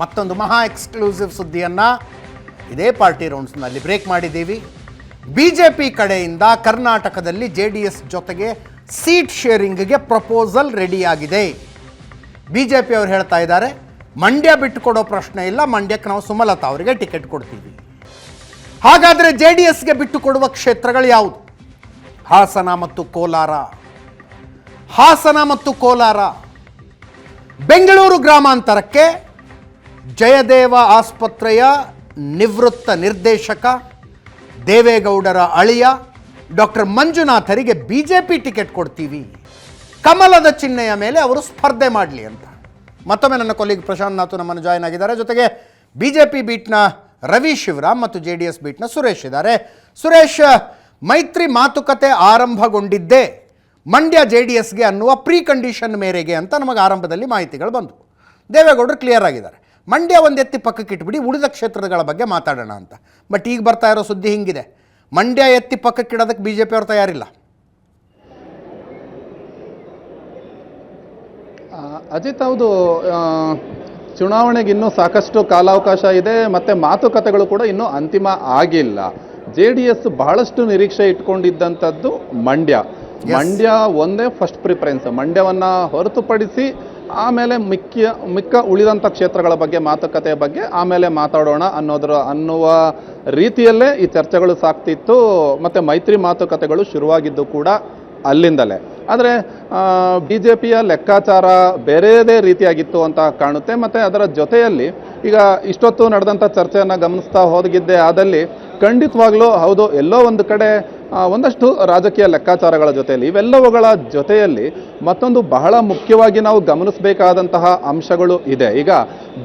ಮತ್ತೊಂದು ಮಹಾ ಎಕ್ಸ್ಕ್ಲೂಸಿವ್ ಸುದ್ದಿಯನ್ನು ಇದೇ ಪಾರ್ಟಿ ರೌಂಡ್ಸ್ನಲ್ಲಿ ಬ್ರೇಕ್ ಮಾಡಿದ್ದೀವಿ. ಬಿ ಜೆ ಪಿ ಕಡೆಯಿಂದ ಕರ್ನಾಟಕದಲ್ಲಿ ಜೆ ಡಿ ಎಸ್ ಜೊತೆಗೆ ಸೀಟ್ ಶೇರಿಂಗ್ಗೆ ಪ್ರಪೋಸಲ್ ರೆಡಿಯಾಗಿದೆ. ಬಿ ಜೆ ಪಿ ಅವರು ಹೇಳ್ತಾ ಇದ್ದಾರೆ, ಮಂಡ್ಯ ಬಿಟ್ಟುಕೊಡೋ ಪ್ರಶ್ನೆ ಇಲ್ಲ, ಮಂಡ್ಯಕ್ಕೆ ನಾವು ಸುಮಲತಾ ಅವರಿಗೆ ಟಿಕೆಟ್ ಕೊಡ್ತೀವಿ. ಹಾಗಾದರೆ ಜೆ ಡಿ ಎಸ್ಗೆ ಬಿಟ್ಟು ಕೊಡುವ ಕ್ಷೇತ್ರಗಳು ಯಾವುದು? ಹಾಸನ ಮತ್ತು ಕೋಲಾರ. ಹಾಸನ ಮತ್ತು ಕೋಲಾರ. ಬೆಂಗಳೂರು ಗ್ರಾಮಾಂತರಕ್ಕೆ ಜಯದೇವ ಆಸ್ಪತ್ರೆಯ ನಿವೃತ್ತ ನಿರ್ದೇಶಕ, ದೇವೇಗೌಡರ ಅಳಿಯ, ಡಾಕ್ಟರ್ ಮಂಜುನಾಥರಿಗೆ ಬಿ ಜೆ ಪಿ ಟಿಕೆಟ್ ಕೊಡ್ತೀವಿ. ಕಮಲದ ಚಿಹ್ನೆಯ ಮೇಲೆ ಅವರು ಸ್ಪರ್ಧೆ ಮಾಡಲಿ ಅಂತ. ಮತ್ತೊಮ್ಮೆ ನನ್ನ ಕೊಲೀಗ್ ಪ್ರಶಾಂತ್ ನಾಥು ನಮ್ಮನ್ನು ಜಾಯ್ನ್ ಆಗಿದ್ದಾರೆ. ಜೊತೆಗೆ ಬಿ ಜೆ ಪಿ ಬೀಟ್ನ ರವಿ ಶಿವರಾಮ್ ಮತ್ತು ಜೆ ಡಿ ಎಸ್ ಬೀಟ್ನ ಸುರೇಶ್ ಇದ್ದಾರೆ. ಸುರೇಶ್, ಮೈತ್ರಿ ಮಾತುಕತೆ ಆರಂಭಗೊಂಡಿದ್ದೇ ಮಂಡ್ಯ ಜೆ ಡಿ ಎಸ್ಗೆ ಅನ್ನುವ ಪ್ರೀ ಕಂಡೀಷನ್ ಮೇರೆಗೆ ಅಂತ ನಮಗೆ ಆರಂಭದಲ್ಲಿ ಮಾಹಿತಿಗಳು ಬಂದವು. ದೇವೇಗೌಡರು ಕ್ಲಿಯರ್ ಆಗಿದ್ದಾರೆ. ಮಂಡ್ಯ ಒಂದು ಎತ್ತಿ ಪಕ್ಕಕ್ಕೆ ಇಟ್ಬಿಡಿ ಉಳಿದ ಕ್ಷೇತ್ರಗಳ ಬಗ್ಗೆ ಮಾತಾಡೋಣ ಅಂತ. ಬಟ್ ಈಗ ಬರ್ತಾ ಇರೋ ಸುದ್ದಿ ಹಿಂಗಿದೆ. ಮಂಡ್ಯ ಎತ್ತಿ ಪಕ್ಕಕ್ಕೆ ಇಡೋದಕ್ಕೆ ಬಿ ಜೆ ಪಿ ಅವ್ರು ತಯಾರಿಲ್ಲ. ಅಜಿತ್ ಹೌದು ಚುನಾವಣೆಗೆ ಇನ್ನೂ ಸಾಕಷ್ಟು ಕಾಲಾವಕಾಶ ಇದೆ ಮತ್ತೆ ಮಾತುಕತೆಗಳು ಕೂಡ ಇನ್ನೂ ಅಂತಿಮ ಆಗಿಲ್ಲ. ಜೆ ಡಿ ಎಸ್ ಬಹಳಷ್ಟು ನಿರೀಕ್ಷೆ ಇಟ್ಕೊಂಡಿದ್ದಂಥದ್ದು ಮಂಡ್ಯ. ಮಂಡ್ಯ ಒಂದೇ ಫಸ್ಟ್ ಪ್ರಿಫರೆನ್ಸ್ ಮಂಡ್ಯವನ್ನು ಹೊರತುಪಡಿಸಿ ಆಮೇಲೆ ಮಿಕ್ಕ ಮಿಕ್ಕ ಉಳಿದಂಥ ಕ್ಷೇತ್ರಗಳ ಬಗ್ಗೆ, ಮಾತುಕತೆಯ ಬಗ್ಗೆ ಆಮೇಲೆ ಮಾತಾಡೋಣ ಅನ್ನೋದ್ರ, ಅನ್ನುವ ರೀತಿಯಲ್ಲೇ ಈ ಚರ್ಚೆಗಳು ಸಾಕ್ತಿತ್ತು. ಮತ್ತು ಮೈತ್ರಿ ಮಾತುಕತೆಗಳು ಶುರುವಾಗಿದ್ದು ಕೂಡ ಅಲ್ಲಿಂದಲೇ. ಆದರೆ ಬಿ ಜೆ ಪಿಯ ಲೆಕ್ಕಾಚಾರ ಬೇರೆಯದೇ ರೀತಿಯಾಗಿತ್ತು ಅಂತ ಕಾಣುತ್ತೆ. ಮತ್ತು ಅದರ ಜೊತೆಯಲ್ಲಿ ಈಗ ಇಷ್ಟೊತ್ತು ನಡೆದಂಥ ಚರ್ಚೆಯನ್ನು ಗಮನಿಸ್ತಾ ಹೋಗಿದ್ದೆ ಆದಲ್ಲಿ ಖಂಡಿತವಾಗ್ಲೂ ಹೌದು, ಎಲ್ಲೋ ಒಂದು ಕಡೆ ಒಂದಷ್ಟು ರಾಜಕೀಯ ಲೆಕ್ಕಾಚಾರಗಳ ಜೊತೆಯಲ್ಲಿ ಇವೆಲ್ಲವುಗಳ ಜೊತೆಯಲ್ಲಿ ಮತ್ತೊಂದು ಬಹಳ ಮುಖ್ಯವಾಗಿ ನಾವು ಗಮನಿಸಬೇಕಾದಂತಹ ಅಂಶಗಳು ಇದೆ. ಈಗ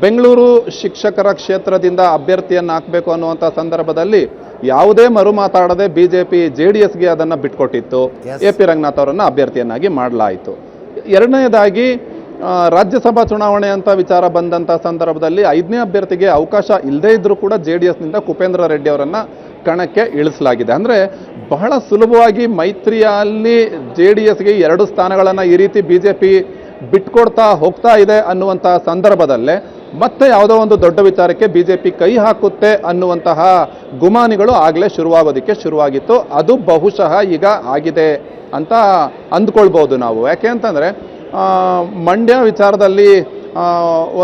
ಬೆಂಗಳೂರು ಶಿಕ್ಷಕರ ಕ್ಷೇತ್ರದಿಂದ ಅಭ್ಯರ್ಥಿಯನ್ನು ಹಾಕಬೇಕು ಅನ್ನುವಂಥ ಸಂದರ್ಭದಲ್ಲಿ ಯಾವುದೇ ಮರು ಮಾತಾಡದೆ B J P J D ಎಸ್ಗೆ ಅದನ್ನು ಬಿಟ್ಕೊಟ್ಟಿತ್ತು. ಎ ಪಿ ರಂಗನಾಥ್ ಅವರನ್ನು ಅಭ್ಯರ್ಥಿಯನ್ನಾಗಿ ಮಾಡಲಾಯಿತು. ಎರಡನೇದಾಗಿ ರಾಜ್ಯಸಭಾ ಚುನಾವಣೆ ಅಂತ ವಿಚಾರ ಬಂದಂಥ ಸಂದರ್ಭದಲ್ಲಿ ಐದನೇ ಅಭ್ಯರ್ಥಿಗೆ ಅವಕಾಶ ಇಲ್ಲದೇ ಇದ್ದರೂ ಕೂಡ ಜೆ ಡಿ ಎಸ್ನಿಂದ ಕುಪೇಂದ್ರ ರೆಡ್ಡಿ ಅವರನ್ನ ಕಣಕ್ಕೆ ಇಳಿಸಲಾಗಿದೆ. ಅಂದರೆ ಬಹಳ ಸುಲಭವಾಗಿ ಮೈತ್ರಿಯಲ್ಲಿ ಜೆ ಡಿ ಎಸ್ಗೆ ಎರಡು ಸ್ಥಾನಗಳನ್ನು ಈ ರೀತಿ ಬಿ ಜೆ ಪಿ ಬಿಟ್ಕೊಡ್ತಾ ಹೋಗ್ತಾ ಇದೆ ಅನ್ನುವಂತಹ ಸಂದರ್ಭದಲ್ಲೇ ಮತ್ತೆ ಯಾವುದೋ ಒಂದು ದೊಡ್ಡ ವಿಚಾರಕ್ಕೆ ಬಿ ಜೆ ಪಿ ಕೈ ಹಾಕುತ್ತೆ ಅನ್ನುವಂತಹ ಗುಮಾನಿಗಳು ಆಗಲೇ ಶುರುವಾಗೋದಕ್ಕೆ ಶುರುವಾಗಿತ್ತು. ಅದು ಬಹುಶಃ ಈಗ ಆಗಿದೆ ಅಂತ ಅಂದ್ಕೊಳ್ಬೋದು ನಾವು. ಯಾಕೆ ಅಂತಂದರೆ ಮಂಡ್ಯ ವಿಚಾರದಲ್ಲಿ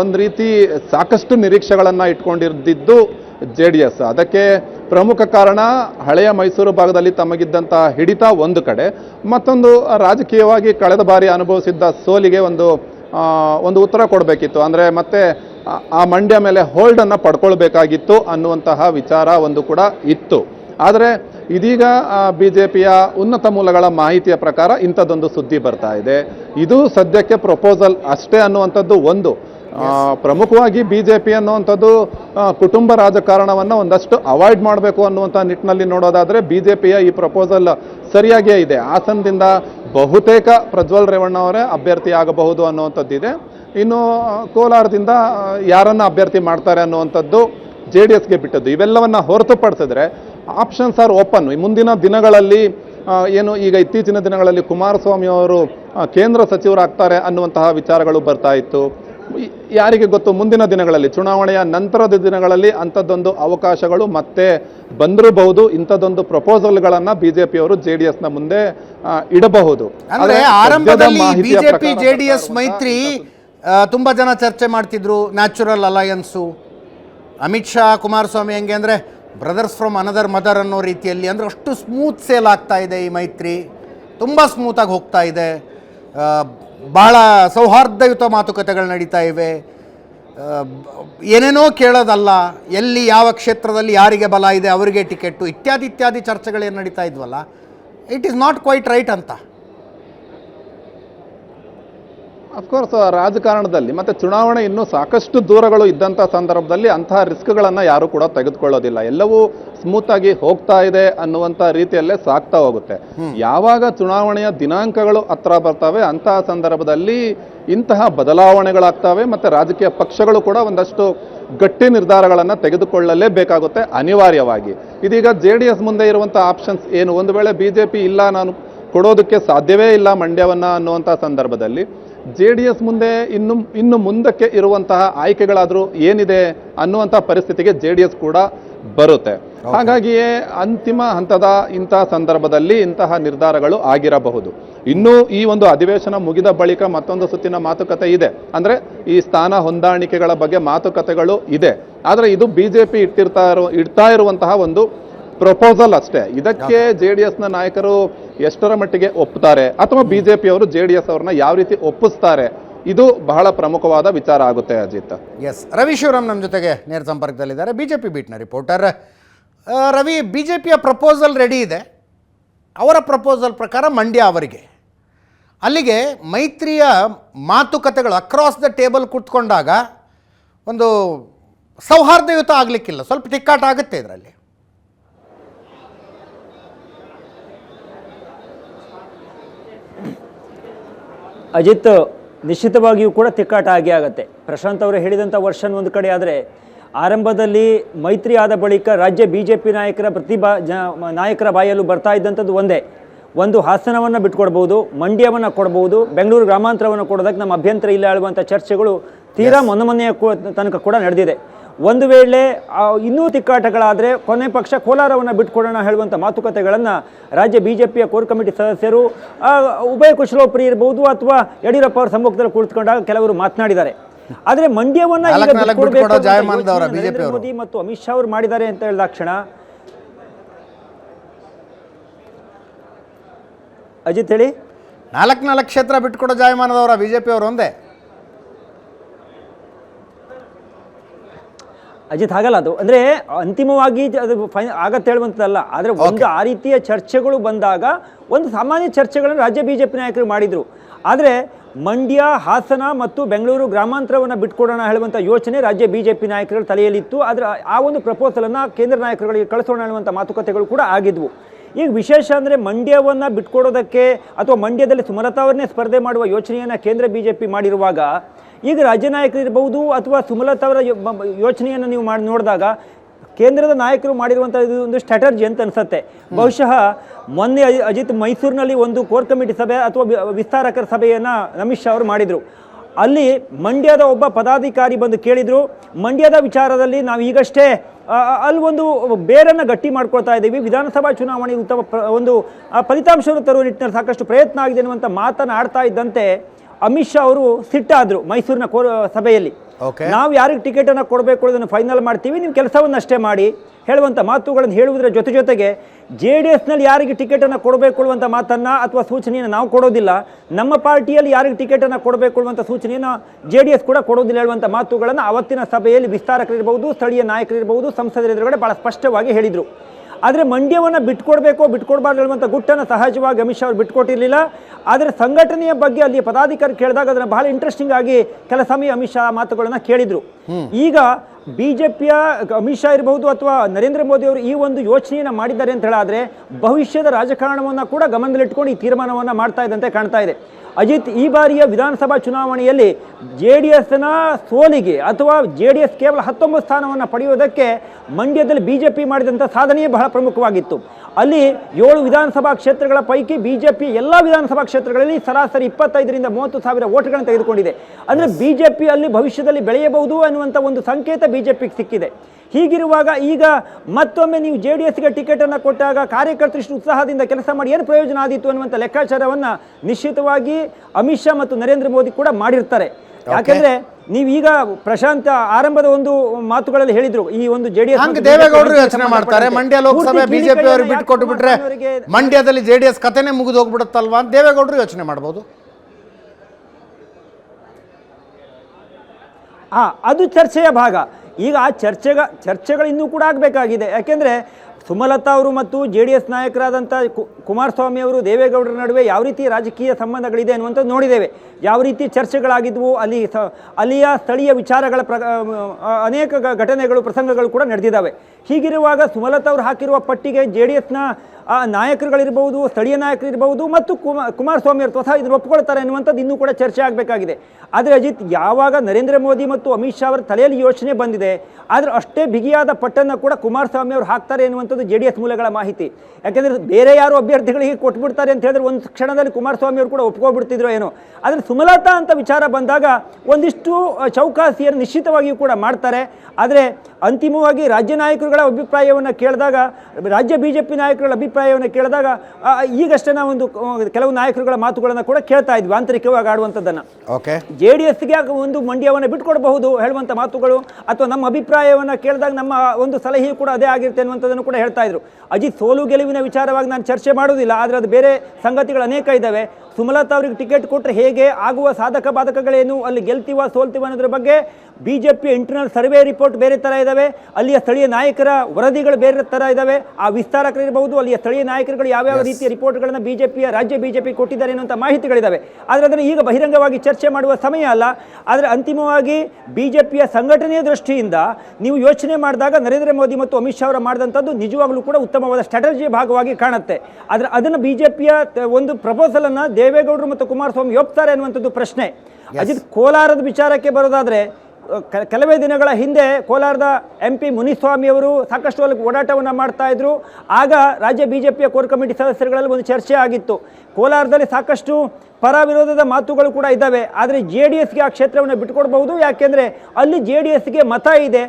ಒಂದು ರೀತಿ ಸಾಕಷ್ಟು ನಿರೀಕ್ಷೆಗಳನ್ನು ಇಟ್ಕೊಂಡಿದ್ದಿದ್ದು ಜೆ ಡಿ ಎಸ್. ಅದಕ್ಕೆ ಪ್ರಮುಖ ಕಾರಣ ಹಳೆಯ ಮೈಸೂರು ಭಾಗದಲ್ಲಿ ತಮಗಿದ್ದಂಥ ಹಿಡಿತ ಒಂದು ಕಡೆ. ಮತ್ತೊಂದು, ರಾಜಕೀಯವಾಗಿ ಕಳೆದ ಬಾರಿ ಅನುಭವಿಸಿದ್ದ ಸೋಲಿಗೆ ಒಂದು ಒಂದು ಉತ್ತರ ಕೊಡಬೇಕಿತ್ತು. ಅಂದರೆ ಮತ್ತೆ ಆ- ಮಂಡ್ಯ ಮೇಲೆ ಹೋಲ್ಡನ್ನು ಪಡ್ಕೊಳ್ಬೇಕಾಗಿತ್ತು ಅನ್ನುವಂತಹ ವಿಚಾರ ಒಂದು ಕೂಡ ಇತ್ತು. ಆದರೆ ಇದೀಗ ಬಿ ಜೆ ಪಿಯ ಉನ್ನತ ಮೂಲಗಳ ಮಾಹಿತಿಯ ಪ್ರಕಾರ ಇಂಥದ್ದೊಂದು ಸುದ್ದಿ ಬರ್ತಾ ಇದೆ. ಇದು ಸದ್ಯಕ್ಕೆ ಪ್ರಪೋಸಲ್ ಅಷ್ಟೇ ಅನ್ನುವಂಥದ್ದು ಒಂದು. ಪ್ರಮುಖವಾಗಿ ಬಿ ಜೆ ಪಿ ಅನ್ನುವಂಥದ್ದು ಕುಟುಂಬ ರಾಜಕಾರಣವನ್ನು ಒಂದಷ್ಟು ಅವಾಯ್ಡ್ ಮಾಡಬೇಕು ಅನ್ನುವಂಥ ನಿಟ್ಟಿನಲ್ಲಿ ನೋಡೋದಾದರೆ ಬಿ ಜೆ ಪಿಯ ಈ ಪ್ರಪೋಸಲ್ ಸರಿಯಾಗಿಯೇ ಇದೆ. ಹಾಸನದಿಂದ ಬಹುತೇಕ ಪ್ರಜ್ವಲ್ ರೇವಣ್ಣ ಅವರೇ ಅಭ್ಯರ್ಥಿ ಆಗಬಹುದು ಅನ್ನುವಂಥದ್ದಿದೆ. ಇನ್ನು ಕೋಲಾರದಿಂದ ಯಾರನ್ನು ಅಭ್ಯರ್ಥಿ ಮಾಡ್ತಾರೆ ಅನ್ನುವಂಥದ್ದು ಜೆ ಡಿ ಎಸ್ಗೆ ಬಿಟ್ಟದ್ದು. ಇವೆಲ್ಲವನ್ನು ಹೊರತುಪಡಿಸಿದ್ರೆ ಆಪ್ಷನ್ಸ್ ಆರ್ ಓಪನ್ ಮುಂದಿನ ದಿನಗಳಲ್ಲಿ ಏನು ಈಗ ಇತ್ತೀಚಿನ ದಿನಗಳಲ್ಲಿ ಕುಮಾರಸ್ವಾಮಿ ಅವರು ಕೇಂದ್ರ ಸಚಿವರಾಗ್ತಾರೆ ಅನ್ನುವಂತಹ ವಿಚಾರಗಳು ಬರ್ತಾ ಇತ್ತು. ಯಾರಿಗೆ ಗೊತ್ತು? ಮುಂದಿನ ದಿನಗಳಲ್ಲಿ ಚುನಾವಣೆಯ ನಂತರದ ದಿನಗಳಲ್ಲಿ ಅಂಥದ್ದೊಂದು ಅವಕಾಶಗಳು ಮತ್ತೆ ಬಂದಿರಬಹುದು. ಇಂಥದ್ದೊಂದು ಪ್ರಪೋಸಲ್ಗಳನ್ನು ಬಿಜೆಪಿಯವರು ಜೆ ಡಿ ಎಸ್ನ ಮುಂದೆ ಇಡಬಹುದು. ಅಂದ್ರೆ ಆರಂಭದಲ್ಲಿ ಬಿಜೆಪಿ ಜೆ ಡಿ ಎಸ್ ಮೈತ್ರಿ ತುಂಬ ಜನ ಚರ್ಚೆ ಮಾಡ್ತಿದ್ರು. ನ್ಯಾಚುರಲ್ ಅಲಯನ್ಸು ಅಮಿತ್ ಶಾ ಕುಮಾರಸ್ವಾಮಿ ಹೆಂಗೆ ಅಂದರೆ ಬ್ರದರ್ಸ್ ಫ್ರಮ್ ಅನದರ್ ಮದರ್ ಅನ್ನೋ ರೀತಿಯಲ್ಲಿ ಅಂದರೆ ಅಷ್ಟು ಸ್ಮೂತ್ ಸೇಲ್ ಆಗ್ತಾ ಇದೆ ಈ ಮೈತ್ರಿ. ತುಂಬ ಸ್ಮೂತಾಗಿ ಹೋಗ್ತಾ ಇದೆ. ಬಹಳ ಸೌಹಾರ್ದಯುತ ಮಾತುಕತೆಗಳು ನಡೀತಾ ಇವೆ. ಏನೇನೋ ಕೇಳೋದಲ್ಲ, ಎಲ್ಲಿ ಯಾವ ಕ್ಷೇತ್ರದಲ್ಲಿ ಯಾರಿಗೆ ಬಲ ಇದೆ, ಅವರಿಗೆ ಟಿಕೆಟ್ಟು, ಇತ್ಯಾದಿ ಇತ್ಯಾದಿ ಚರ್ಚೆಗಳೇನು ನಡೀತಾ ಇದ್ವಲ್ಲ it is not quite right ಅಂತ. ಅಫ್ಕೋರ್ಸ್ ರಾಜಕಾರಣದಲ್ಲಿ ಮತ್ತೆ ಚುನಾವಣೆ ಇನ್ನೂ ಸಾಕಷ್ಟು ದೂರಗಳು ಇದ್ದಂಥ ಸಂದರ್ಭದಲ್ಲಿ ಅಂತಹ ರಿಸ್ಕ್ಗಳನ್ನು ಯಾರು ಕೂಡ ತೆಗೆದುಕೊಳ್ಳೋದಿಲ್ಲ. ಎಲ್ಲವೂ ಸ್ಮೂತ್ ಆಗಿ ಹೋಗ್ತಾ ಇದೆ ಅನ್ನುವಂಥ ರೀತಿಯಲ್ಲೇ ಸಾಕ್ತಾ ಹೋಗುತ್ತೆ. ಯಾವಾಗ ಚುನಾವಣೆಯ ದಿನಾಂಕಗಳು ಹತ್ರ ಬರ್ತವೆ ಅಂತಹ ಸಂದರ್ಭದಲ್ಲಿ ಇಂತಹ ಬದಲಾವಣೆಗಳಾಗ್ತವೆ ಮತ್ತೆ ರಾಜಕೀಯ ಪಕ್ಷಗಳು ಕೂಡ ಒಂದಷ್ಟು ಗಟ್ಟಿ ನಿರ್ಧಾರಗಳನ್ನು ತೆಗೆದುಕೊಳ್ಳಲೇಬೇಕಾಗುತ್ತೆ ಅನಿವಾರ್ಯವಾಗಿ. ಇದೀಗ ಜೆ ಡಿ ಎಸ್ ಮುಂದೆ ಇರುವಂಥ ಆಪ್ಷನ್ಸ್ ಏನು? ಒಂದು ವೇಳೆ ಬಿ ಜೆ ಪಿ ಇಲ್ಲ ನಾನು ಕೊಡೋದಕ್ಕೆ ಸಾಧ್ಯವೇ ಇಲ್ಲ ಮಂಡ್ಯವನ್ನ ಅನ್ನುವಂಥ ಸಂದರ್ಭದಲ್ಲಿ. ಜೆ ಡಿ ಎಸ್ ಮುಂದೆ ಇನ್ನು ಇನ್ನು ಮುಂದಕ್ಕೆ ಇರುವಂತಹ ಆಯ್ಕೆಗಳಾದರೂ ಏನಿದೆ ಅನ್ನುವಂಥ ಪರಿಸ್ಥಿತಿಗೆ ಜೆ ಡಿ ಎಸ್ ಕೂಡ ಬರುತ್ತೆ. ಹಾಗಾಗಿಯೇ ಅಂತಿಮ ಹಂತದ ಇಂತಹ ಸಂದರ್ಭದಲ್ಲಿ ಇಂತಹ ನಿರ್ಧಾರಗಳು ಆಗಿರಬಹುದು. ಇನ್ನೂ ಈ ಒಂದು ಅಧಿವೇಶನ ಮುಗಿದ ಬಳಿಕ ಮತ್ತೊಂದು ಸುತ್ತಿನ ಮಾತುಕತೆ ಇದೆ. ಅಂದ್ರೆ ಈ ಸ್ಥಾನ ಹೊಂದಾಣಿಕೆಗಳ ಬಗ್ಗೆ ಮಾತುಕತೆಗಳು ಇದೆ. ಆದರೆ ಇದು ಬಿಜೆಪಿ ಇಟ್ಟಿರ್ತಾ ಇರೋ ಇಡ್ತಾ ಇರುವಂತಹ ಒಂದು ಪ್ರಪೋಸಲ್ ಅಷ್ಟೇ. ಇದಕ್ಕೆ ಜೆ ಡಿ ಎಸ್ನ ನಾಯಕರು ಎಷ್ಟರ ಮಟ್ಟಿಗೆ ಒಪ್ಪುತ್ತಾರೆ ಅಥವಾ ಬಿಜೆಪಿ ಅವರು ಜೆ ಡಿ ಎಸ್ ಅವ್ರನ್ನ ಯಾವ ರೀತಿ ಒಪ್ಪಿಸ್ತಾರೆ? ಇದು ಬಹಳ ಪ್ರಮುಖವಾದ ವಿಚಾರ ಆಗುತ್ತೆ ಅಜಿತ್. ಎಸ್ ರವಿ ಶಿವರಾಮ್ ನಮ್ಮ ಜೊತೆಗೆ ನೇರ ಸಂಪರ್ಕದಲ್ಲಿದ್ದಾರೆ. ಬಿ ಜೆ ಪಿ ಬೀಟ್ನ ರಿಪೋರ್ಟರ್ ರವಿ ಬಿ ಜೆ ಪಿಯ ಪ್ರಪೋಸಲ್ ರೆಡಿ ಇದೆ. ಅವರ ಪ್ರಪೋಸಲ್ ಪ್ರಕಾರ ಮಂಡ್ಯ ಅವರಿಗೆ. ಅಲ್ಲಿಗೆ ಮೈತ್ರಿಯ ಮಾತುಕತೆಗಳು ಅಕ್ರಾಸ್ ದ ಟೇಬಲ್ ಕೂತ್ಕೊಂಡಾಗ ಒಂದು ಸೌಹಾರ್ದಯುತ ಆಗಲಿಕ್ಕಿಲ್ಲ. ಸ್ವಲ್ಪ ತಿಕ್ಕಾಟ ಆಗುತ್ತೆ ಇದರಲ್ಲಿ. ಅಜಿತ್ ನಿಶ್ಚಿತವಾಗಿಯೂ ಕೂಡ ತಿಕ್ಕಾಟ ಆಗೇ ಆಗುತ್ತೆ. ಪ್ರಶಾಂತ್ ಅವರು ಹೇಳಿದಂಥ ವರ್ಷನ್ ಒಂದು ಕಡೆ ಆದರೆ ಆರಂಭದಲ್ಲಿ ಮೈತ್ರಿ ಆದ ಬಳಿಕ ರಾಜ್ಯ ಬಿ ಜೆ ಪಿ ನಾಯಕರ ಪ್ರತಿಭಾ ಜ ನಾಯಕರ ಬಾಯಲ್ಲೂ ಬರ್ತಾ ಇದ್ದಂಥದ್ದು ಒಂದೇ. ಒಂದು ಹಾಸನವನ್ನು ಬಿಟ್ಕೊಡ್ಬೋದು ಮಂಡ್ಯವನ್ನು ಕೊಡ್ಬೋದು ಬೆಂಗಳೂರು ಗ್ರಾಮಾಂತರವನ್ನು ಕೊಡೋದಕ್ಕೆ ನಮ್ಮ ಅಭ್ಯಂತರ ಇಲ್ಲ ಹೇಳುವಂಥ ಚರ್ಚೆಗಳು ತೀರಾ ಮೊನ್ನೆ ಮೊನ್ನೆಯ ತನಕ ಕೂಡ ನಡೆದಿದೆ. ಒಂದು ವೇಳೆ ಇನ್ನೂ ತಿಕ್ಕಾಟಗಳಾದರೆ ಕೊನೆ ಪಕ್ಷ ಕೋಲಾರವನ್ನು ಬಿಟ್ಕೊಡೋಣ ಹೇಳುವಂಥ ಮಾತುಕತೆಗಳನ್ನು ರಾಜ್ಯ ಬಿ ಜೆ ಪಿಯ ಕೋರ್ ಕಮಿಟಿ ಸದಸ್ಯರು ಉಭಯ ಕುಶಲೋಪರಿ ಇರಬಹುದು ಅಥವಾ ಯಡಿಯೂರಪ್ಪ ಅವರ ಸಮ್ಮುಖದಲ್ಲಿ ಕುಳಿತುಕೊಂಡಾಗ ಕೆಲವರು ಮಾತನಾಡಿದ್ದಾರೆ. ಆದರೆ ಮಂಡ್ಯವನ್ನ ನರೇಂದ್ರ. ಮೋದಿ ಮತ್ತು ಅಮಿತ್ ಶಾ ಅವರು ಮಾಡಿದ್ದಾರೆ ಅಂತ ಹೇಳಿದಾಕ್ಷಣ ಅಜಿತ್ ಹೇಳಿ? ನಾಲ್ಕು ನಾಲ್ಕು ಕ್ಷೇತ್ರ ಬಿಟ್ಕೊಡೋ ಜಾಯಮಾನದವರ ಬಿಜೆಪಿಯವರು ಒಂದೇ. ಅಜಿತ್ ಆಗಲ್ಲ ಅದು. ಅಂದ್ರೆ ಅಂತಿಮವಾಗಿ ಅದು ಫೈನ್ ಆಗತ್ತೆ ಹೇಳುವಂಥದ್ದಲ್ಲ. ಆದರೆ ಒಂದು ಆ ರೀತಿಯ ಚರ್ಚೆಗಳು ಬಂದಾಗ ಒಂದು ಸಾಮಾನ್ಯ ಚರ್ಚೆಗಳನ್ನು ರಾಜ್ಯ ಬಿಜೆಪಿ ನಾಯಕರು ಮಾಡಿದ್ರು. ಆದರೆ ಮಂಡ್ಯ ಹಾಸನ ಮತ್ತು ಬೆಂಗಳೂರು ಗ್ರಾಮಾಂತರವನ್ನು ಬಿಟ್ಕೊಡೋಣ ಹೇಳುವಂಥ ಯೋಚನೆ ರಾಜ್ಯ ಬಿಜೆಪಿ ನಾಯಕರ ತಲೆಯಲ್ಲಿತ್ತು. ಆದರೆ ಆ ಒಂದು ಪ್ರಪೋಸಲನ್ನು ಕೇಂದ್ರ ನಾಯಕರುಗಳಿಗೆ ಕಳಿಸೋಣ ಹೇಳುವಂಥ ಮಾತುಕತೆಗಳು ಕೂಡ ಆಗಿದ್ವು. ಈಗ ವಿಶೇಷ ಅಂದರೆ ಮಂಡ್ಯವನ್ನು ಬಿಟ್ಕೊಡೋದಕ್ಕೆ ಅಥವಾ ಮಂಡ್ಯದಲ್ಲಿ ಸುಮಲತಾ ಅವರನ್ನೇ ಸ್ಪರ್ಧೆ ಮಾಡುವ ಯೋಚನೆಯನ್ನು ಕೇಂದ್ರ ಬಿಜೆಪಿ ಮಾಡಿರುವಾಗ ಈಗ ರಾಜ್ಯ ಇರಬಹುದು ಅಥವಾ ಸುಮಲತಾ ಅವರ ಯೋಚನೆಯನ್ನು ನೀವು ಮಾಡಿ ನೋಡಿದಾಗ ಕೇಂದ್ರದ ನಾಯಕರು ಮಾಡಿರುವಂಥ ಇದು ಒಂದು ಸ್ಟ್ರಾಟರ್ಜಿ ಅಂತ ಅನಿಸುತ್ತೆ. ಬಹುಶಃ ಮೊನ್ನೆ ಅಜಿ- ಅಜಿತ್ ಮೈಸೂರಿನಲ್ಲಿ ಒಂದು ಕೋರ್ ಕಮಿಟಿ ಸಭೆ ಅಥವಾ ವಿಸ್ತಾರಕರ ಸಭೆಯನ್ನು ರಮೇಶ್ ಶಾ ಅವರು ಮಾಡಿದರು. ಅಲ್ಲಿ ಮಂಡ್ಯದ ಒಬ್ಬ ಪದಾಧಿಕಾರಿ ಬಂದು ಕೇಳಿದರು, ಮಂಡ್ಯದ ವಿಚಾರದಲ್ಲಿ ನಾವು ಈಗಷ್ಟೇ ಅಲ್ಲಿ ಒಂದು ಬೇರನ್ನು ಗಟ್ಟಿ ಮಾಡ್ಕೊಳ್ತಾ ಇದ್ದೀವಿ. ವಿಧಾನಸಭಾ ಚುನಾವಣೆ ಉತ್ತಮ ಒಂದು ಫಲಿತಾಂಶವನ್ನು ತರುವ ನಿಟ್ಟಿನಲ್ಲಿ ಸಾಕಷ್ಟು ಪ್ರಯತ್ನ ಆಗಿದೆ ಅನ್ನುವಂಥ ಮಾತನ್ನು ಆಡ್ತಾ ಇದ್ದಂತೆ ಅಮಿತ್ ಶಾ ಅವರು ಸಿಟ್ಟಾದ್ರು ಮೈಸೂರಿನ ಸಭೆಯಲ್ಲಿ. ನಾವು ಯಾರಿಗೆ ಟಿಕೆಟ್ ಅನ್ನು ಕೊಡಬೇಕು ಅದನ್ನು ಫೈನಲ್ ಮಾಡ್ತೀವಿ ನಿಮ್ಮ ಕೆಲಸವನ್ನು ಅಷ್ಟೇ ಮಾಡಿ. ಹೇಳುವಂಥ ಮಾತುಗಳನ್ನು ಹೇಳುವುದರ ಜೊತೆ ಜೊತೆಗೆ ಜೆ ಡಿ ಎಸ್ನಲ್ಲಿ ಯಾರಿಗೆ ಟಿಕೆಟ್ ಅನ್ನು ಕೊಡಬೇಕು ಅನ್ನುವಂಥ ಮಾತನ್ನ ಅಥವಾ ಸೂಚನೆಯನ್ನು ನಾವು ಕೊಡೋದಿಲ್ಲ ನಮ್ಮ ಪಾರ್ಟಿಯಲ್ಲಿ ಯಾರಿಗೆ ಟಿಕೆಟ್ ಅನ್ನು ಕೊಡಬೇಕು ಅನ್ನುವಂಥ ಸೂಚನೆಯನ್ನು ಜೆ ಡಿ ಎಸ್ ಕೂಡ ಕೊಡೋದಿಲ್ಲ ಹೇಳುವಂಥ ಮಾತುಗಳನ್ನು ಅವತ್ತಿನ ಸಭೆಯಲ್ಲಿ ವಿಸ್ತಾರಕರಿರ್ಬೋದು ಸ್ಥಳೀಯ ನಾಯಕರಿರ್ಬೋದು ಸಂಸದರ ಎದುರುಗಡೆ ಬಹಳ ಸ್ಪಷ್ಟವಾಗಿ ಹೇಳಿದರು. ಆದರೆ ಮಂಡ್ಯವನ್ನು ಬಿಟ್ಕೊಡ್ಬೇಕು ಬಿಟ್ಕೊಡ್ಬಾರ್ದು ಹೇಳುವಂಥ ಗುಟ್ಟನ್ನು ಸಹಜವಾಗಿ ಅಮಿತ್ ಶಾ ಅವರು ಬಿಟ್ಕೊಟ್ಟಿರಲಿಲ್ಲ. ಆದರೆ ಸಂಘಟನೆಯ ಬಗ್ಗೆ ಅಲ್ಲಿ ಪದಾಧಿಕಾರಿ ಕೇಳಿದಾಗ ಅದನ್ನು ಬಹಳ ಇಂಟ್ರೆಸ್ಟಿಂಗ್ ಆಗಿ ಕೆಲ ಸಮಯ ಅಮಿತ್ ಶಾ ಮಾತುಗಳನ್ನು ಕೇಳಿದರು. ಈಗ ಬಿ ಜೆ ಪಿಯ ಅಮಿತ್ ಶಾ ಇರಬಹುದು ಅಥವಾ ನರೇಂದ್ರ ಮೋದಿ ಅವರು ಈ ಒಂದು ಯೋಚನೆಯನ್ನು ಮಾಡಿದ್ದಾರೆ ಅಂತ ಹೇಳಾದರೆ ಭವಿಷ್ಯದ ರಾಜಕಾರಣವನ್ನು ಕೂಡ ಗಮನದಲ್ಲಿಟ್ಕೊಂಡು ಈ ತೀರ್ಮಾನವನ್ನು ಮಾಡ್ತಾ ಇದ್ದಂತೆ ಕಾಣ್ತಾ ಇದೆ. ಅಜಿತ್ ಈ ಬಾರಿಯ ವಿಧಾನಸಭಾ ಚುನಾವಣೆಯಲ್ಲಿ ಜೆ ಡಿ ಎಸ್ನ ಸೋಲಿಗೆ ಅಥವಾ ಜೆ ಡಿ ಎಸ್ ಕೇವಲ ಹತ್ತೊಂಬತ್ತು ಸ್ಥಾನವನ್ನು ಪಡೆಯುವುದಕ್ಕೆ ಮಂಡ್ಯದಲ್ಲಿ ಬಿ ಜೆ ಪಿ ಮಾಡಿದಂಥ ಸಾಧನೆಯೇ ಬಹಳ ಪ್ರಮುಖವಾಗಿತ್ತು. ಅಲ್ಲಿ ಏಳು ವಿಧಾನಸಭಾ ಕ್ಷೇತ್ರಗಳ ಪೈಕಿ ಬಿ ಜೆ ಪಿ ಎಲ್ಲ ವಿಧಾನಸಭಾ ಕ್ಷೇತ್ರಗಳಲ್ಲಿ ಸರಾಸರಿ ಇಪ್ಪತ್ತೈದರಿಂದ ಮೂವತ್ತು ಸಾವಿರ ಓಟ್ಗಳನ್ನು ತೆಗೆದುಕೊಂಡಿದೆ. ಅಂದರೆ ಬಿ ಜೆ ಪಿ ಅಲ್ಲಿ ಭವಿಷ್ಯದಲ್ಲಿ ಬೆಳೆಯಬಹುದು ಅನ್ನುವಂಥ ಒಂದು ಸಂಕೇತ ಬಿ ಜೆ ಪಿಗೆ ಸಿಕ್ಕಿದೆ. ಹೀಗಿರುವಾಗ ಈಗ ಮತ್ತೊಮ್ಮೆ ನೀವು ಜೆ ಡಿ ಎಸ್ಗೆ ಟಿಕೆಟನ್ನು ಕೊಟ್ಟಾಗ ಕಾರ್ಯಕರ್ತರು ಇಷ್ಟು ಉತ್ಸಾಹದಿಂದ ಕೆಲಸ ಮಾಡಿ ಏನು ಪ್ರಯೋಜನ ಆದಿತ್ತು ಅನ್ನುವಂಥ ಲೆಕ್ಕಾಚಾರವನ್ನು ನಿಶ್ಚಿತವಾಗಿ ಅಮಿತ್ ಶಾ ಮತ್ತು ನರೇಂದ್ರ ಮೋದಿ ಕೂಡ ಮಾಡಿರ್ತಾರೆ. ಯಾಕಂದ್ರೆ ನೀವು ಈಗ ಪ್ರಶಾಂತ್ ಆರಂಭದ ಒಂದು ಮಾತುಗಳಲ್ಲಿ ಹೇಳಿದ್ರು ಈ ಒಂದು ಜೆಡಿಎಸ್ ದೇವೇಗೌಡರು ಯೋಚನೆ ಮಾಡ್ತಾರೆ. ಮಂಡ್ಯ ಲೋಕಸಭೆ ಬಿಜೆಪಿ ಅವರು ಬಿಟ್ಟು ಕೊಟ್ಟು ಬಿಟ್ರೆ ಮಂಡ್ಯದಲ್ಲಿ ಜೆಡಿಎಸ್ ಕಥೆನೇ ಮುಗಿದು ಹೋಗ್ಬಿಡುತ್ತಲ್ವಾ ಅಂತ ದೇವೇಗೌಡರು ಯೋಚನೆ ಮಾಡ್ಬೋದು. ಹಾ ಅದು ಚರ್ಚೆಯ ಭಾಗ. ಈಗ ಆ ಚರ್ಚೆಗ, ಚರ್ಚೆಗಳು ಇನ್ನೂ ಕೂಡ ಆಗಬೇಕಾಗಿದೆ. ಯಾಕೆಂದರೆ ಸುಮಲತಾ ಅವರು ಮತ್ತು ಜೆ ಡಿ ಎಸ್ ನಾಯಕರಾದಂಥ ಕುಮಾರಸ್ವಾಮಿ ಅವರು ದೇವೇಗೌಡರ ನಡುವೆ ಯಾವ ರೀತಿ ರಾಜಕೀಯ ಸಂಬಂಧಗಳಿದೆ ಅನ್ನುವಂಥದ್ದು ನೋಡಿದ್ದೇವೆ. ಯಾವ ರೀತಿ ಚರ್ಚೆಗಳಾಗಿದ್ವು, ಅಲ್ಲಿ ಅಲ್ಲಿಯ ಸ್ಥಳೀಯ ವಿಚಾರಗಳ ಪ್ರ ಅನೇಕ ಘಟನೆಗಳು, ಪ್ರಸಂಗಗಳು ಕೂಡ ನಡೆದಿದ್ದಾವೆ. ಹೀಗಿರುವಾಗ ಸುಮಲತಾ ಅವರು ಹಾಕಿರುವ ಪಟ್ಟಿಗೆ ಜೆ ಡಿ ಎಸ್ನ ನಾಯಕರುಗಳಿರ್ಬೋದು ಸ್ಥಳೀಯ ನಾಯಕರಿರ್ಬೋದು ಮತ್ತು ಕುಮಾರ್ ಕುಮಾರಸ್ವಾಮಿ ಅವರು ಸ್ವತಃ ಇದನ್ನು ಒಪ್ಪಿಕೊಳ್ತಾರೆ ಅನ್ನುವಂಥದ್ದು ಇನ್ನೂ ಕೂಡ ಚರ್ಚೆ ಆಗಬೇಕಾಗಿದೆ. ಆದರೆ ಅಜಿತ್, ಯಾವಾಗ ನರೇಂದ್ರ ಮೋದಿ ಮತ್ತು ಅಮಿತ್ ಶಾ ಅವರ ತಲೆಯಲ್ಲಿ ಯೋಚನೆ ಬಂದಿದೆ, ಆದರೆ ಅಷ್ಟೇ ಬಿಗಿಯಾದ ಪಟ್ಟನ್ನು ಕೂಡ ಕುಮಾರಸ್ವಾಮಿ ಅವರು ಹಾಕ್ತಾರೆ ಎನ್ನುವಂಥದ್ದು ಜೆ ಡಿ ಎಸ್ ಮೂಲಗಳ ಮಾಹಿತಿ. ಯಾಕೆಂದರೆ ಬೇರೆ ಯಾರು ಅಭ್ಯರ್ಥಿಗಳಿಗೆ ಕೊಟ್ಬಿಡ್ತಾರೆ ಅಂತ ಹೇಳಿದ್ರೆ ಒಂದು ಕ್ಷಣದಲ್ಲಿ ಕುಮಾರಸ್ವಾಮಿ ಅವರು ಕೂಡ ಒಪ್ಕೊಬಿಡ್ತಿದ್ರು ಏನೋ. ಆದರೆ ಸುಮಲತಾ ಅಂತ ವಿಚಾರ ಬಂದಾಗ ಒಂದಿಷ್ಟು ಚೌಕಾಸಿಯನ್ನು ನಿಶ್ಚಿತವಾಗಿಯೂ ಕೂಡ ಮಾಡ್ತಾರೆ. ಆದರೆ ಅಂತಿಮವಾಗಿ ರಾಜ್ಯ ನಾಯಕರುಗಳ ಅಭಿಪ್ರಾಯವನ್ನು ಕೇಳಿದಾಗ, ರಾಜ್ಯ ಬಿ ಜೆ ಪಿ ನಾಯಕರುಗಳ ಅಭಿಪ್ರಾಯವನ್ನು ಕೇಳಿದಾಗ ಈಗಷ್ಟೇ ನಾವು ಒಂದು ಕೆಲವು ನಾಯಕರುಗಳ ಮಾತುಗಳನ್ನು ಕೂಡ ಕೇಳ್ತಾ ಇದ್ವಿ ಆಂತರಿಕವಾಗಿ ಆಡುವಂಥದ್ದನ್ನು. ಓಕೆ ಜೆ ಡಿ ಎಸ್ಗೆ ಒಂದು ಮಂಡ್ಯವನ್ನು ಬಿಟ್ಕೊಡಬಹುದು ಹೇಳುವಂಥ ಮಾತುಗಳು ಅಥವಾ ನಮ್ಮ ಅಭಿಪ್ರಾಯವನ್ನು ಕೇಳಿದಾಗ ನಮ್ಮ ಒಂದು ಸಲಹೆಯು ಕೂಡ ಅದೇ ಆಗಿರುತ್ತೆ ಅನ್ನುವಂಥದ್ದನ್ನು ಕೂಡ ಹೇಳ್ತಾ ಇದ್ರು. ಅಜಿತ್ ಸೋಲು ಗೆಲುವಿನ ವಿಚಾರವಾಗಿ ನಾನು ಚರ್ಚೆ ಮಾಡೋದಿಲ್ಲ ಆದರೆ ಅದು ಬೇರೆ ಸಂಗತಿಗಳು ಅನೇಕ ಇದ್ದಾವೆ. ಸುಮಲತಾ ಅವರಿಗೆ ಟಿಕೆಟ್ ಕೊಟ್ಟರೆ ಹೇಗೆ ಆಗುವ ಸಾಧಕ ಬಾಧಕಗಳೇನು ಅಲ್ಲಿ ಗೆಲ್ತೀವ ಸೋಲ್ತೀವ ಅನ್ನೋದ್ರ ಬಗ್ಗೆ B J P internal survey report ಬೇರೆ ಥರ ಇದ್ದಾವೆ ಅಲ್ಲಿಯ ಸ್ಥಳೀಯ ನಾಯಕರ ವರದಿಗಳು ಬೇರೆ ಥರ ಇದ್ದಾವೆ ಆ ವಿಸ್ತಾರಕರಿರಬಹುದು ಅಲ್ಲಿಯ ಸ್ಥಳೀಯ ನಾಯಕರುಗಳು ಯಾವ್ಯಾವ ರೀತಿಯ ರಿಪೋರ್ಟ್ಗಳನ್ನು ಬಿ ಜೆ ಪಿಯ ರಾಜ್ಯ ಬಿ ಜೆ ಪಿ ಕೊಟ್ಟಿದ್ದಾರೆ ಅನ್ನುವಂಥ ಮಾಹಿತಿಗಳಿದ್ದಾವೆ ಆದರೆ ಅದನ್ನು ಈಗ ಬಹಿರಂಗವಾಗಿ ಚರ್ಚೆ ಮಾಡುವ ಸಮಯ ಅಲ್ಲ. ಆದರೆ ಅಂತಿಮವಾಗಿ ಬಿ ಜೆ ಪಿಯ ಸಂಘಟನೆಯ ದೃಷ್ಟಿಯಿಂದ ನೀವು ಯೋಚನೆ ಮಾಡಿದಾಗ ನರೇಂದ್ರ ಮೋದಿ ಮತ್ತು ಅಮಿತ್ ಶಾ ಅವರು ಮಾಡಿದಂಥದ್ದು ನಿಜವಾಗಲೂ ಕೂಡ ಉತ್ತಮವಾದ ಸ್ಟ್ರಾಟಜಿಯ ಭಾಗವಾಗಿ ಕಾಣುತ್ತೆ. ಆದರೆ ಅದನ್ನು ಬಿ ಜೆ ಪಿಯ ಒಂದು ಪ್ರಪೋಸಲನ್ನು ದೇವೇಗೌಡರು ಮತ್ತು ಕುಮಾರಸ್ವಾಮಿ ಒಪ್ತಾರೆ ಅನ್ನುವಂಥದ್ದು ಪ್ರಶ್ನೆ. ಅಜಿತ್ ಕೋಲಾರದ ವಿಚಾರಕ್ಕೆ ಬರೋದಾದರೆ ಕೆಲವೇ ದಿನಗಳ ಹಿಂದೆ ಕೋಲಾರದ ಎಂ ಪಿ ಮುನಿಸ್ವಾಮಿ ಅವರು ಸಾಕಷ್ಟು ಅಲ್ಲಿ ಓಡಾಟವನ್ನು ಮಾಡ್ತಾ ಇದ್ರು. ಆಗ ರಾಜ್ಯ ಬಿ ಜೆ ಪಿಯ ಕೋರ್ ಕಮಿಟಿ ಸದಸ್ಯರುಗಳಲ್ಲಿ ಒಂದು ಚರ್ಚೆ ಆಗಿತ್ತು. ಕೋಲಾರದಲ್ಲಿ ಸಾಕಷ್ಟು ಪರ ವಿರೋಧದ ಮಾತುಗಳು ಕೂಡ ಇದ್ದಾವೆ. ಆದರೆ ಜೆ ಡಿ ಎಸ್ಗೆ ಆ ಕ್ಷೇತ್ರವನ್ನು ಬಿಟ್ಕೊಡ್ಬಹುದು? ಯಾಕೆಂದರೆ ಅಲ್ಲಿ ಜೆ ಡಿ ಎಸ್ಗೆ ಮತ ಇದೆ.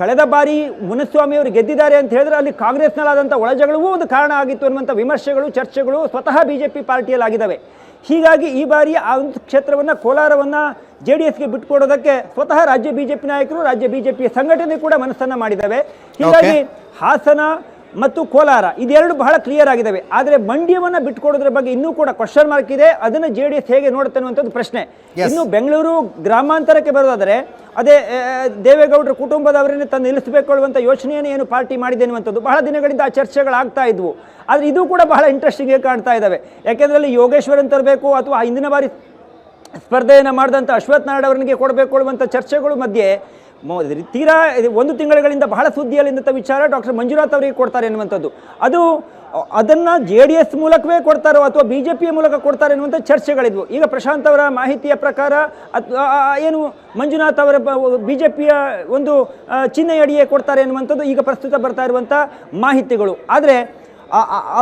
ಕಳೆದ ಬಾರಿ ಮುನಿಸ್ವಾಮಿಯವರು ಗೆದ್ದಿದ್ದಾರೆ ಅಂತ ಹೇಳಿದ್ರೆ ಅಲ್ಲಿ ಕಾಂಗ್ರೆಸ್ನಲ್ಲಾದಂಥ ಒಳಜಗಳವೂ ಒಂದು ಕಾರಣ ಆಗಿತ್ತು ಅನ್ನುವಂಥ ವಿಮರ್ಶೆಗಳು, ಚರ್ಚೆಗಳು ಸ್ವತಃ ಬಿ ಜೆ ಪಿ ಪಾರ್ಟಿಯಲ್ಲಿ ಆಗಿದ್ದಾವೆ ಹೀಗಾಗಿ ಈ ಬಾರಿ ಆ ಒಂದು ಕ್ಷೇತ್ರವನ್ನು ಕೋಲಾರವನ್ನು ಜೆ ಡಿ ಎಸ್ಗೆ ಬಿಟ್ಟುಕೊಡೋದಕ್ಕೆ ಸ್ವತಃ ರಾಜ್ಯ ಬಿ ಜೆ ಪಿ ನಾಯಕರು ರಾಜ್ಯ ಬಿ ಜೆ ಪಿಯ ಸಂಘಟನೆ ಕೂಡ ಮನಸ್ಸನ್ನು ಮಾಡಿದ್ದಾವೆ. ಹೀಗಾಗಿ ಹಾಸನ ಮತ್ತು ಕೋಲಾರ. ಇದೆರಡು ಬಹಳ ಕ್ಲಿಯರ್ ಆಗಿದ್ದಾವೆ ಆದರೆ ಮಂಡ್ಯವನ್ನು ಬಿಟ್ಕೊಡೋದ್ರ ಬಗ್ಗೆ ಇನ್ನೂ ಕೂಡ ಕ್ವಶನ್ ಮಾರ್ಕ್ ಇದೆ. ಅದನ್ನು ಜೆ ಡಿ ಎಸ್ ಹೇಗೆ ನೋಡುತ್ತೆ ಅನ್ನುವಂಥದ್ದು ಪ್ರಶ್ನೆ. ಇನ್ನು ಬೆಂಗಳೂರು ಗ್ರಾಮಾಂತರಕ್ಕೆ ಬರೋದಾದರೆ ಅದೇ ದೇವೇಗೌಡರ ಕುಟುಂಬದವರನ್ನೇ ತಂದು ನಿಲ್ಲಿಸಬೇಕು ಅನ್ನುವಂಥ ಯೋಚನೆಯನ್ನು ಏನು ಪಾರ್ಟಿ ಮಾಡಿದೆ ಅನ್ನುವಂಥದ್ದು. ಬಹಳ ದಿನಗಳಿಂದ ಆ ಚರ್ಚೆಗಳಾಗ್ತಾ ಇದ್ವು. ಆದರೆ ಇದು ಕೂಡ ಬಹಳ ಇಂಟ್ರೆಸ್ಟಿಂಗ್ ಕಾಣ್ತಾ ಇದ್ದಾವೆ ಯಾಕೆಂದರೆ ಅಲ್ಲಿ ಯೋಗೇಶ್ವರನ್ ತರಬೇಕು ಅಥವಾ ಹಿಂದಿನ ಬಾರಿ ಸ್ಪರ್ಧೆಯನ್ನು ಮಾಡಿದಂಥ ಅಶ್ವಥ್ ನಾರಾಯಣ ಅವರಿಗೆ ಕೊಡಬೇಕು ಅನ್ನುವಂಥ ಚರ್ಚೆಗಳು ಮಧ್ಯೆ ತೀರಾ ಒಂದು ತಿಂಗಳುಗಳಿಂದ ಬಹಳ ಸುದ್ದಿಯಲ್ಲಿದ್ದಂಥ ವಿಚಾರ ಡಾಕ್ಟರ್ ಮಂಜುನಾಥ್ ಅವರಿಗೆ ಕೊಡ್ತಾರೆ ಎನ್ನುವಂಥದ್ದು. ಅದು ಅದನ್ನು ಜೆ ಡಿ ಎಸ್ ಮೂಲಕವೇ ಕೊಡ್ತಾರೋ ಅಥವಾ ಬಿ ಜೆ ಪಿಯ ಮೂಲಕ ಕೊಡ್ತಾರೆ ಅನ್ನುವಂಥ ಚರ್ಚೆಗಳಿದ್ವು. ಈಗ ಪ್ರಶಾಂತ್ ಅವರ ಮಾಹಿತಿಯ ಪ್ರಕಾರ ಏನು ಮಂಜುನಾಥ್ ಅವರ ಬಿ ಜೆ ಪಿಯ ಒಂದು ಚಿಹ್ನೆಯಡಿಯೇ ಕೊಡ್ತಾರೆ ಎನ್ನುವಂಥದ್ದು ಈಗ ಪ್ರಸ್ತುತ ಬರ್ತಾ ಇರುವಂಥ ಮಾಹಿತಿಗಳು. ಆದರೆ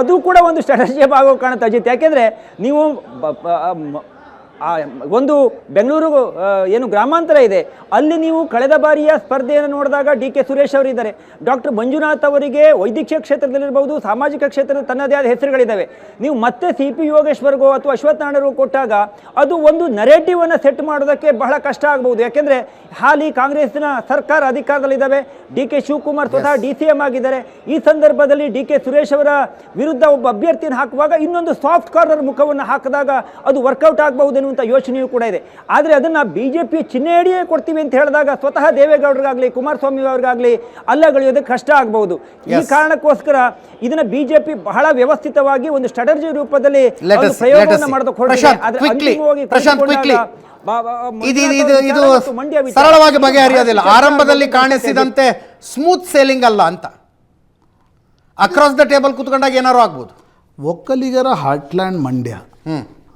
ಅದು ಕೂಡ ಒಂದು ಸ್ಟ್ರಾಟಜಿಯ ಭಾಗವಾಗಿ ಕಾಣುತ್ತೆ ಅಜಿತ್ ಯಾಕೆಂದರೆ, ನೀವು ಒಂದು ಬೆಂಗಳೂರು ಏನು ಗ್ರಾಮಾಂತರ ಇದೆ. ಅಲ್ಲಿ ನೀವು ಕಳೆದ ಬಾರಿಯ ಸ್ಪರ್ಧೆಯನ್ನು ನೋಡಿದಾಗ ಡಿ ಕೆ ಸುರೇಶ್ ಅವರಿದ್ದಾರೆ ಡಾಕ್ಟರ್ ಮಂಜುನಾಥ್ ಅವರಿಗೆ ವೈದ್ಯಕೀಯ ಕ್ಷೇತ್ರದಲ್ಲಿರ್ಬೋದು ಸಾಮಾಜಿಕ ಕ್ಷೇತ್ರದ ತನ್ನದೇ ಆದ ಹೆಸರುಗಳಿದ್ದಾವೆ. ನೀವು ಮತ್ತೆ ಸಿ ಪಿ ಯೋಗೇಶ್ವರ್ಗೋ ಅಥವಾ ಅಶ್ವತ್ಥನಾರಾಯಣರಿಗೂ ಕೊಟ್ಟಾಗ ಅದು ಒಂದು ನರೇಟಿವ್ ಅನ್ನು ಸೆಟ್ ಮಾಡೋದಕ್ಕೆ ಬಹಳ ಕಷ್ಟ ಆಗಬಹುದು. ಯಾಕೆಂದರೆ ಹಾಲಿ ಕಾಂಗ್ರೆಸ್ನ ಸರ್ಕಾರ ಅಧಿಕಾರದಲ್ಲಿದ್ದಾವೆ. ಡಿ ಕೆ ಶಿವಕುಮಾರ್ ಸ್ವತಃ ಡಿ ಸಿ ಎಂ ಆಗಿದ್ದಾರೆ. ಈ ಸಂದರ್ಭದಲ್ಲಿ ಡಿ ಕೆ ಸುರೇಶ್ ಅವರ ವಿರುದ್ಧ ಒಬ್ಬ ಅಭ್ಯರ್ಥಿಯನ್ನು ಹಾಕುವಾಗ ಇನ್ನೊಂದು ಸಾಫ್ಟ್ ಕಾರ್ನರ್ ಮುಖವನ್ನು ಹಾಕಿದಾಗ ಅದು ವರ್ಕೌಟ್ ಆಗಬಹುದು ಎನ್ನುವಂಥ ಯೋಚನೆಯೂ ಕೂಡ ಇದೆ. ಆದರೆ ಅದನ್ನು ಬಿ ಜೆ ಪಿ ಚಿಹ್ನೆಯಡಿಯೇ ಕೊಡ್ತೀವಿ ಅಂತ ಹೇಳಿದಾಗ ಸ್ವತಃ ದೇವೇಗೌಡರಿಗಾಗಲಿ ಕುಮಾರಸ್ವಾಮಿ ಅವರಿಗಾಗಲಿ ಅಲ್ಲಗಳಿಯೋದಕ್ಕೆ ಕಷ್ಟ ಆಗಬಹುದು. ಈ. ಕಾರಣಕ್ಕೋಸ್ಕರ ಇದನ್ನ ಬಿಜೆಪಿ ಬಹಳ ವ್ಯವಸ್ಥಿತವಾಗಿ ಒಂದು ಸ್ಟ್ರಾಟಜಿ ರೂಪದಲ್ಲಿ ಪ್ರಯೋಗವನ್ನು. ಮಾಡೋದಕ್ಕೆ ಆದ್ರೆ ಅಂತಿಮವಾಗಿ. ಬಾ- ಬಾ- ಇದು ಸರಳವಾಗಿ ಬಗೆಹರಿಯೋದಿಲ್ಲ. ಆರಂಭದಲ್ಲಿ ಕಾಣಿಸಿದಂತೆ ಸ್ಮೂತ್ ಸೇಲಿಂಗ್ ಅಲ್ಲ ಅಂತ. ಅಕ್ರಾಸ್ ದ ಟೇಬಲ್ ಕುತ್ಕೊಂಡಾಗ ಏನಾರು ಆಗ್ಬೋದು. ಒಕ್ಕಲಿಗರ ಹಾರ್ಟ್ಲ್ಯಾಂಡ್ ಮಂಡ್ಯ.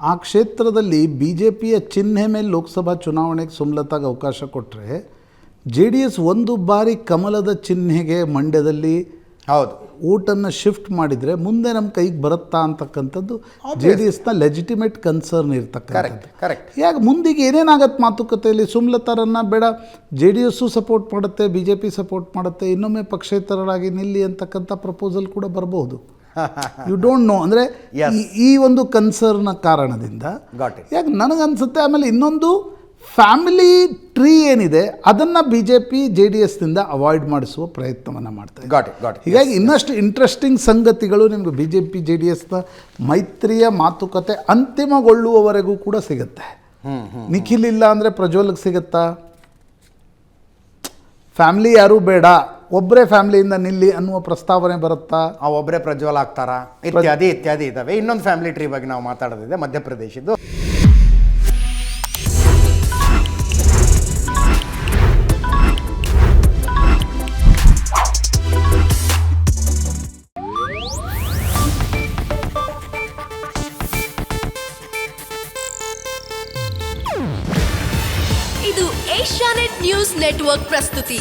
ಆ ಕ್ಷೇತ್ರದಲ್ಲಿ ಬಿ ಜೆ ಪಿಯ ಚಿಹ್ನೆ ಮೇಲೆ ಲೋಕಸಭಾ ಚುನಾವಣೆಗೆ ಸುಮ್ಲತಾಗ ಅವಕಾಶ ಕೊಟ್ಟರೆ ಜೆ ಡಿ ಎಸ್ ಒಂದು ಬಾರಿ ಕಮಲದ ಚಿಹ್ನೆಗೆ ಮಂಡ್ಯದಲ್ಲಿ ಹೌದು. ಓಟನ್ನು ಶಿಫ್ಟ್ ಮಾಡಿದರೆ ಮುಂದೆ ನಮ್ಮ ಕೈಗೆ ಬರುತ್ತಾ ಅಂತಕ್ಕಂಥದ್ದು ಜೆ ಡಿ ಎಸ್ನ ಲೆಜಿಟಿಮೇಟ್ ಕನ್ಸರ್ನ್ ಇರ್ತಕ್ಕಂಥದ್ದು. ಕರೆಕ್ಟ್ ಕರೆಕ್ಟ್ ಯಾಕೆ ಮುಂದಿಗೆ ಏನೇನಾಗತ್ತೆ ಮಾತುಕತೆಯಲ್ಲಿ ಸುಮ್ಲತಾರನ್ನು ಬೇಡ ಜೆ ಡಿ ಎಸ್ಸು ಸಪೋರ್ಟ್ ಮಾಡುತ್ತೆ ಬಿ ಜೆ ಪಿ ಸಪೋರ್ಟ್ ಮಾಡುತ್ತೆ ಇನ್ನೊಮ್ಮೆ ಪಕ್ಷೇತರರಾಗಿ ನಿಲ್ಲಿ ಅಂತಕ್ಕಂಥ ಪ್ರಪೋಸಲ್ ಕೂಡ ಬರಬಹುದು. ಯು ಡೋಂಟ್ ನೋ ಅಂದರೆ. ಈ ಒಂದು ಕನ್ಸರ್ನ ಕಾರಣದಿಂದ. ಯಾಕೆ ನನಗನ್ಸುತ್ತೆ? ಆಮೇಲೆ ಇನ್ನೊಂದು ಫ್ಯಾಮಿಲಿ ಟ್ರೀ ಏನಿದೆ ಅದನ್ನು B J P J D ಎಸ್ನಿಂದ avoid ಮಾಡಿಸುವ ಪ್ರಯತ್ನವನ್ನು ಮಾಡ್ತಾರೆ ಗಾಟ್ ಗಾಟ್ ಹೀಗಾಗಿ ಇನ್ನಷ್ಟು ಇಂಟ್ರೆಸ್ಟಿಂಗ್ ಸಂಗತಿಗಳು ನಿಮಗೆ B J P J D ಎಸ್ನ ಮೈತ್ರಿಯ ಮಾತುಕತೆ ಅಂತಿಮಗೊಳ್ಳುವವರೆಗೂ ಕೂಡ ಸಿಗುತ್ತೆ. ನಿಖಿಲ್ ಇಲ್ಲ ಅಂದರೆ ಪ್ರಜ್ವಲ್ಗೆ ಸಿಗುತ್ತಾ? ಫ್ಯಾಮಿಲಿ ಯಾರೂ ಬೇಡ. ಒಬ್ಬರೇ ಫ್ಯಾಮಿಲಿಯಿಂದ ನಿಲ್ಲಿ ಅನ್ನುವ ಪ್ರಸ್ತಾವನೆ ಬರುತ್ತಾ? ಆ ಒಬ್ಬರೇ ಪ್ರಜ್ವಲ್ ಆಗ್ತಾರ? ಇತ್ಯಾದಿ ಇತ್ಯಾದಿ ಇದಾವೆ. ಇನ್ನೊಂದು ಫ್ಯಾಮಿಲಿ ಟ್ರೀ ಬಗ್ಗೆ ನಾವು ಮಾತಾಡೋದಿದೆ ಮಧ್ಯಪ್ರದೇಶದ್ದು. ಇದು ಏಷ್ಯಾನೆಟ್ ನ್ಯೂಸ್ ನೆಟ್ವರ್ಕ್ ಪ್ರಸ್ತುತಿ.